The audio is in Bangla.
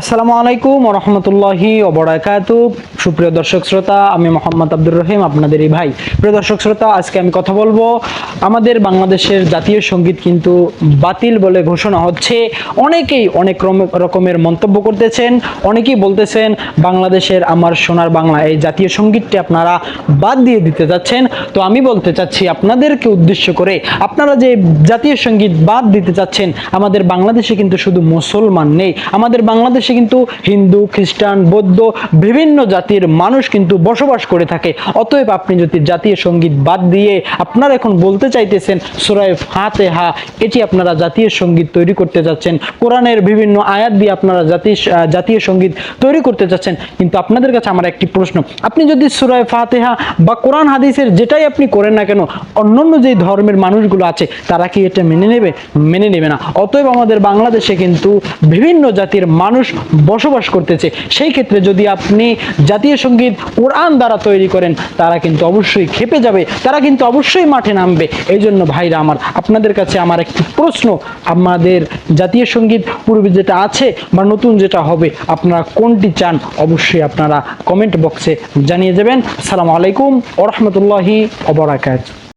আসসালামু আলাইকুম রহমতুল্লাহি ওবরাকাত সুপ্রিয় দর্শক শ্রোতা, আমি মোহাম্মদ আব্দুর রহিম আপনাদেরই ভাই। প্রিয় দর্শক শ্রোতা, আজকে আমি কথা বলব আমাদের বাংলাদেশের জাতীয় সংগীত কিন্তু বাতিল বলে ঘোষণা হচ্ছে। অনেকেই অনেক রকমের মন্তব্য করতেছেন, অনেকেই বলতেছেন, বাংলাদেশের আমার সোনার বাংলা এই জাতীয় সঙ্গীতটি আপনারা বাদ দিয়ে দিতে যাচ্ছেন। তো আমি বলতে চাচ্ছি আপনাদেরকে উদ্দেশ্য করে, আপনারা যে জাতীয় সংগীত বাদ দিতে চাচ্ছেন আমাদের বাংলাদেশে কিন্তু শুধু মুসলমান নেই। আমাদের বাংলাদেশে কিন্তু হিন্দু, খ্রিস্টান, বৌদ্ধ বিভিন্ন জাতির মানুষ কিন্তু বসবাস করে থাকে। অতএব আপনি যদি জাতীয় সংগীত বাদ দিয়ে আপনারা এখন বলতে চাইতেছেন, সুরায় ফাতেহা, এটি আপনারা জাতীয় সংগীত তৈরি করতে যাচ্ছেন, কোরআনের বিভিন্ন আয়াত দিয়ে আপনারা জাতীয় জাতীয় সংগীত তৈরি করতে যাচ্ছেন, কিন্তু আপনাদের কাছে আমার একটি প্রশ্ন। আপনি যদি সুরায় ফাতেহা বা কোরআন হাদিসের যেটাই আপনি করেন না কেন, অন্যান্য যে ধর্মের মানুষগুলো আছে, তারা কি এটা মেনে নেবে? মেনে নেবে না। অতএব আমাদের বাংলাদেশে কিন্তু বিভিন্ন জাতির মানুষ বসবাস করতেছে। সেই ক্ষেত্রে যদি আপনি জাতীয় সংগীত কোরআন দ্বারা তৈরি করেন, তারা কিন্তু অবশ্যই খেপে যাবে, তারা কিন্তু অবশ্যই মাঠে নামবে। এই জন্য ভাইরা আমার, আপনাদের কাছে আমার একটি প্রশ্ন, আমাদের জাতীয় সংগীত পূর্বে যেটা আছে বা নতুন যেটা হবে, আপনারা কোনটি চান? অবশ্যই আপনারা কমেন্ট বক্সে জানিয়ে যাবেন সালাম আলাইকুম ওরহমতুল্লাহি অবরাকাত